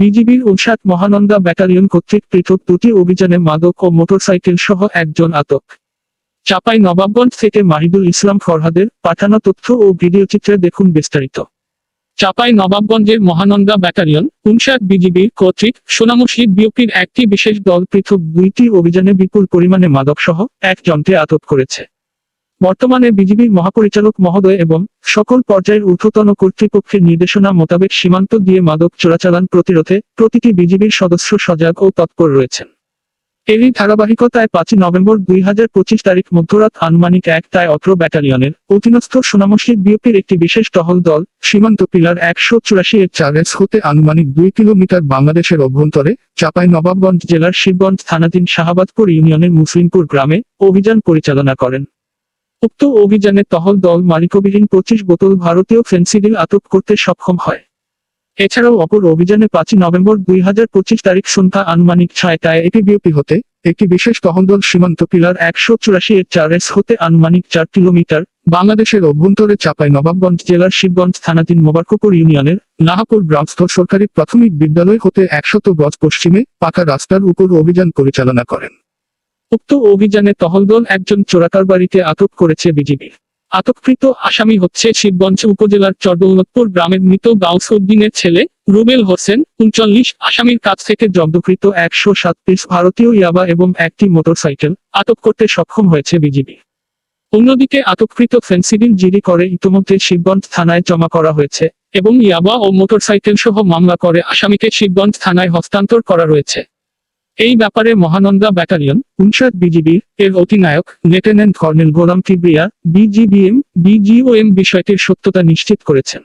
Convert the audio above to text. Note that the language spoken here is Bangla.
বিজিবির উনষাট মহানন্দা ব্যাটালিয়ন কর্তৃক পৃথক দুটি অভিযানে মাদক ও মোটরসাইকেল সহ একজন আটক। চাপাই নবাবগঞ্জ থেকে মাহিদুল ইসলাম ফরহাদের পাঠানো তথ্য ও ভিডিও চিত্রে দেখুন বিস্তারিত। চাপাই নবাবগঞ্জের মহানন্দা ব্যাটালিয়ন উনষাট বিজিবির কর্তৃক সোনামুখী বিওপির একটি বিশেষ দল পৃথক দুইটি অভিযানে বিপুল পরিমাণে মাদকসহ এক যন্ত্রে আটক করেছে। বর্তমানে বিজিবির মহাপরিচালক মহোদয় এবং সকল পর্যায়ের ঊর্ধ্বতন কর্তৃপক্ষের নির্দেশনা মোতাবেক সীমান্ত দিয়ে মাদক চোরাচালান প্রতিরোধে প্রতিটি বিজিবির সদস্য সজাগ ও তৎপর রয়েছেন। এরই ধারাবাহিকতায় পাঁচই নভেম্বর দুই হাজার পঁচিশ তারিখ মধ্যরাত আনুমানিক একটায় অত্র ব্যাটালিয়নের অধীনস্থ সোনামসজিদ বিওপির একটি বিশেষ টহল দল সীমান্ত পিলার একশো চুরাশি এর চারেস হতে আনুমানিক দুই কিলোমিটার বাংলাদেশের অভ্যন্তরে চাপাই নবাবগঞ্জ জেলার শিবগঞ্জ থানাধীন শাহাবাদপুর ইউনিয়নের মুসলিমপুর গ্রামে অভিযান পরিচালনা করেন। উক্ত অভিযানে টহল দল মালিকবিহীন পঁচিশ বোতল ভারতীয় ফেন্সিডিল আটক করতে সক্ষম হয়। এছাড়াও অপর অভিযানে পাঁচই নভেম্বর দুই হাজার পঁচিশ তারিখ সন্ধ্যা আনুমানিক ছয়টায় এটি বিওপি হতে একটি বিশেষ তহলদল সীমান্ত পিলার একশো চুরাশি এর চার এস হতে আনুমানিক চার কিলোমিটার বাংলাদেশের অভ্যন্তরে চাপাই নবাবগঞ্জ জেলার শিবগঞ্জ থানাধীন মোবারকপুর ইউনিয়নের লাহাপুর গ্রামস্থ সরকারি প্রাথমিক বিদ্যালয় হতে একশত গজ পশ্চিমে পাকা রাস্তার উপর অভিযান পরিচালনা করেন। উক্ত অভিযানে টহলদল একজন চোরাকারবারিকে আটক করেছে বিজিবি। আটককৃত আসামি হচ্ছে শিবগঞ্জ উপজেলার চরদৌলতপুর গ্রামের মৃত গাউসউদ্দিনের ছেলে রুবেল হোসেন, উনচল্লিশ, আসামির কাছ থেকে জব্দকৃত একশো সাতত্রিশ ভারতীয় ইয়াবা এবং একটি মোটরসাইকেল আটক করতে সক্ষম হয়েছে বিজিবি। অন্যদিকে আটককৃত ফেন্সিডিল জিডি করে ইতোমধ্যে শিবগঞ্জ থানায় জমা করা হয়েছে এবং ইয়াবা ও মোটরসাইকেল সহ মামলা করে আসামিকে শিবগঞ্জ থানায় হস্তান্তর করা রয়েছে। এই ব্যাপারে মহানন্দা ব্যাটালিয়ন, উনষাট বিজিবি এর অধিনায়ক, lieutenant colonel Golam Kibria, BGBM, BGOM বিষয়টির সত্যতা নিশ্চিত করেছেন।